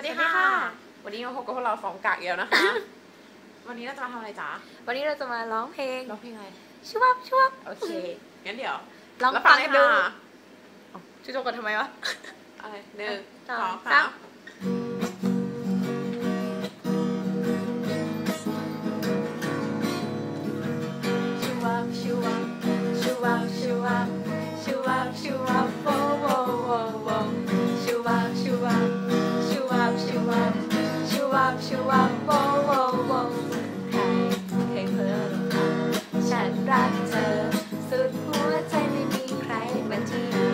วัสดีค่ะ วันนี้มาพบกับพวกเราสองกากเอียวนะคะ วันนี้เราจะมาทำอะไรจ๊ะวันนี้เราจะมาร้องเพลงร้องเพลงอะไรชวบชวบโอเคงั้นเดี๋ยวลองแล้วฟัฟังงกักันนดูดูชื่อโจกันทำไมวะอะไรหนึ่งสองสองสาสามมชูวับชูวับชูวับชูวับชูวับชูวับ ชูวับชูวับโว้โว้โว้ใครเคยเพ้อหลงทาฉันรักเธอ สุดหัวใจไม่มีใครเหมือนที่เธอ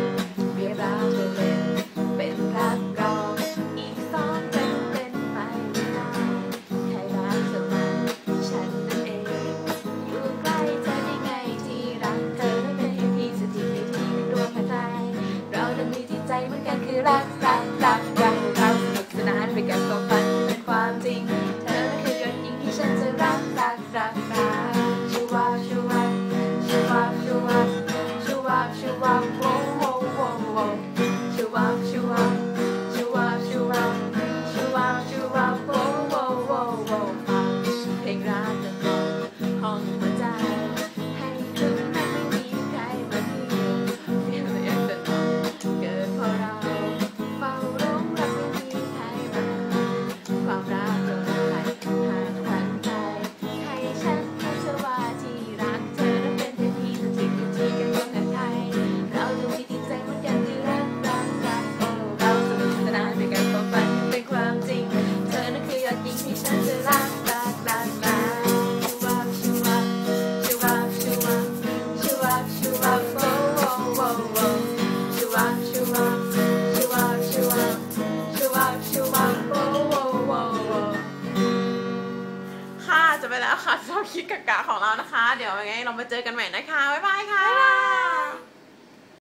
เรียกเราเธอเลยเป็นรักเราอีกสองเป็นเป็นไปไม่ได้ใครรักเธอมันฉันนั่นเอง อยู่ใกล้เธอได้ไงที่รักเธอและเป็นให้พี่สถิตในที่ในดวงหัวใจ เรานั้นมีที่ใจเหมือนกันคือรัก อ จะไปแล้วค่ะสำหรับคลิปกะกะของเรานะคะ เดี๋ยวยังไงเรามาเจอกันใหม่นะคะบ๊ายบายค่ะ